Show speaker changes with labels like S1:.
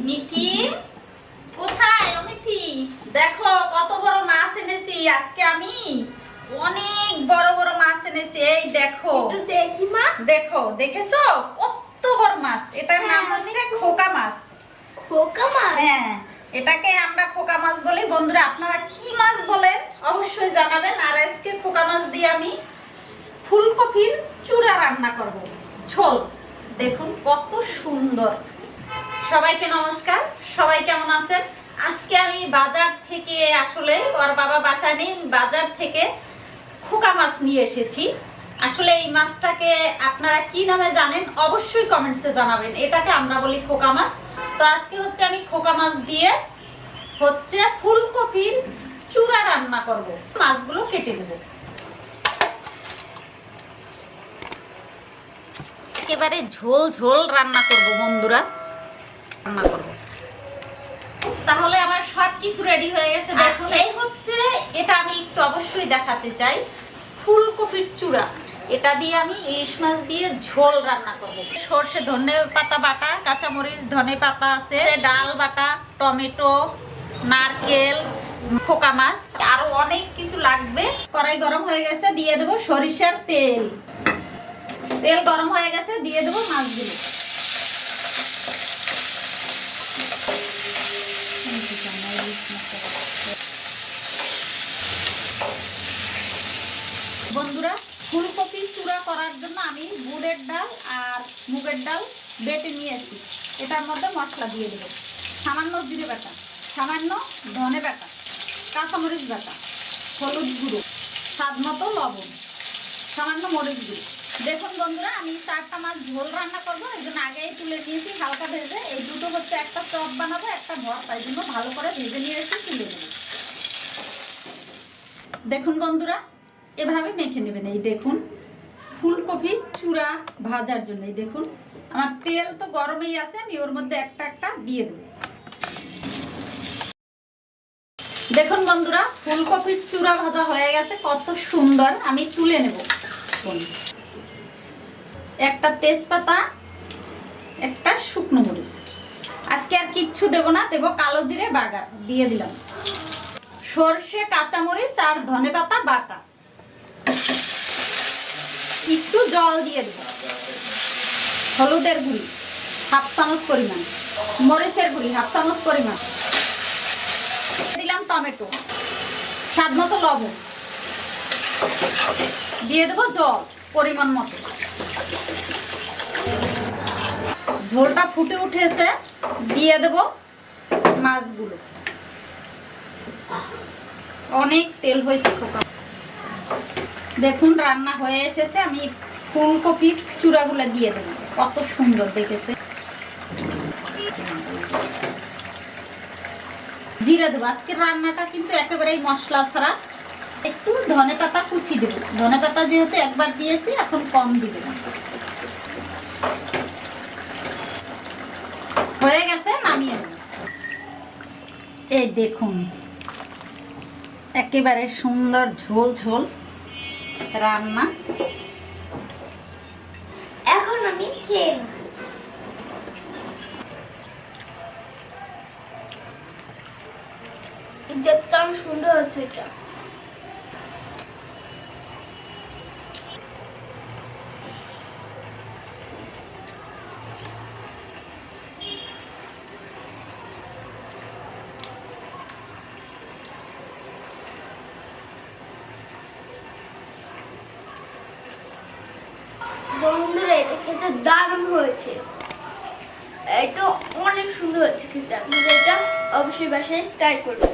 S1: মিথি? কোথায় ও মিথি? দেখো কত বড় মাছ এনেছি আজকে আমি। অনেক বড় বড় মাছ এনেছি এই দেখো।
S2: একটু দেখি মা।
S1: দেখো দেখেছ? কত বড় মাছ। এটার নাম
S2: হ্যাঁ,
S1: হচ্ছে খোকা মাছ।
S2: খোকা মাছ?
S1: হ্যাঁ এটাকে আমরা খোকা মাছ বলি। বন্ধুরা আপনারা কি মাছ বলেন অবশ্যই জানাবেন। আর আজকে খোকা মাছ দিয়ে আমি ফুলকপির চূড়া রান্না করব। ঝোল। দেখুন কত সুন্দর। সবাইকে নমস্কার। সবাই কেমন আছেন? আজকে আমি বাজার থেকে আসলে ওর বাবা বাসায় নেই, বাজার থেকে খোকা মাছ নিয়ে এসেছি। আসলে এই মাছটাকে আপনারা কি নামে জানেন, অবশ্যই কমেন্টসে জানাবেন। এটাকে আমরা বলি খোকা মাছ। তো আজকে হচ্ছে আমি খোকা মাছ দিয়ে হচ্ছে ফুলকপির চূড়া রান্না করব। মাছগুলো কেটে নেব। একেবারে ঝোল ঝোল রান্না করব বন্ধুরা। রান্না করব। তাহলে আমার সব কিছু রেডি হয়ে গেছে। দেখুন এই হচ্ছে এটা আমি একটু অবশ্যই দেখাতে চাই ফুলকপির চূড়া। এটা দিয়ে আমি ইলিশ মাছ দিয়ে ঝোল রান্না করব। সর্ষে ধনে পাতা বাটা কাঁচামরিচ ধনে পাতা আছে ডাল বাটা টমেটো নারকেল খোকা মাছ আরও অনেক কিছু লাগবে। কড়াই গরম হয়ে গেছে দিয়ে দেবো সরিষার তেল। তেল গরম হয়ে গেছে দিয়ে দেবো মাছগুলো। বন্ধুরা, ফুলকপি চূড়া করার জন্য আমি বুড়ের ডাল আর মুগের ডাল বেটে নিয়েছি। এটার মধ্যে মশলা দিয়ে দেবো। সামান্য জিরে বাটা, সামান্য ধনে বাটা, কাঁচামরিচ বাটা, হলুদ গুঁড়ো, স্বাদ মতো লবণ, সামান্য মরিচ গুঁড়ো। দেখুন বন্ধুরা, আমি চারটা মাছ ঝোল রান্না করব। এই জন্য আগেই তুলে নিয়েছি হালকা ভেজে। এই দুটো হচ্ছে একটা চপ বানাবো, একটা ভর্তা। এই জন্য ভালো করে ভেজে নিয়েছি, তুলে দেবো দেখুন বন্ধুরা, এভাবে মেখে নেবেন। এই দেখুন, ফুলকপি চূড়া ভাজার জন্য। এই দেখুন, আমার তেল তো গরমেই আছে, আমি ওর মধ্যে একটা একটা দিয়ে দেবো। দেখুন বন্ধুরা, ফুলকপির চূড়া ভাজা হয়ে গেছে, কত সুন্দর। আমি তুলে নেব। একটা তেজপাতা, একটা শুকনো মরিচ। আজকে আর কিচ্ছু দেবো না, দেবো কালো জিরে বাগার, দিয়ে দিলাম। সর্ষে, কাঁচামরিচ আর ধনেপাতা বাটা। একটু জল দিয়ে দেবো। হলুদের গুঁড়ি, হাফ চামচ পরিমাণ। মরিচের গুঁড়ি, হাফ চামচ পরিমাণ। দিলাম টমেটো। স্বাদ মতো লবণ। দিয়ে দেবো জল, পরিমাণ মতো। ঝোলটা ফুটে উঠেছে, দিয়ে দেব মাছগুলো। অনেক তেল হয়েছে খোকা। দেখুন, রান্না হয়ে এসেছে, আমি ফুলকপির চূড়াগুলো দিয়ে দেবো। কত সুন্দর দেখেছে। জিরা দেবো। আজকের রান্নাটা কিন্তু একেবারেই মশলা ছাড়া। একটু ধনে পাতা কুচি দেবো। ধনে পাতা যেহেতু একবার দিয়েছি, এখন কম দিবে না হয়ে গেছে নামিয়ে এই দেখুন, একেবারে সুন্দর ঝোল ঝোল রান্না।
S2: এখন আমি খেয়ে নেব। সুন্দর হচ্ছে এটা। খেতে দারুণ হয়েছে। এটা অনেক সুন্দর হচ্ছে খেতে। আপনারা এটা অবশ্যই বাসায় ট্রাই করবেন।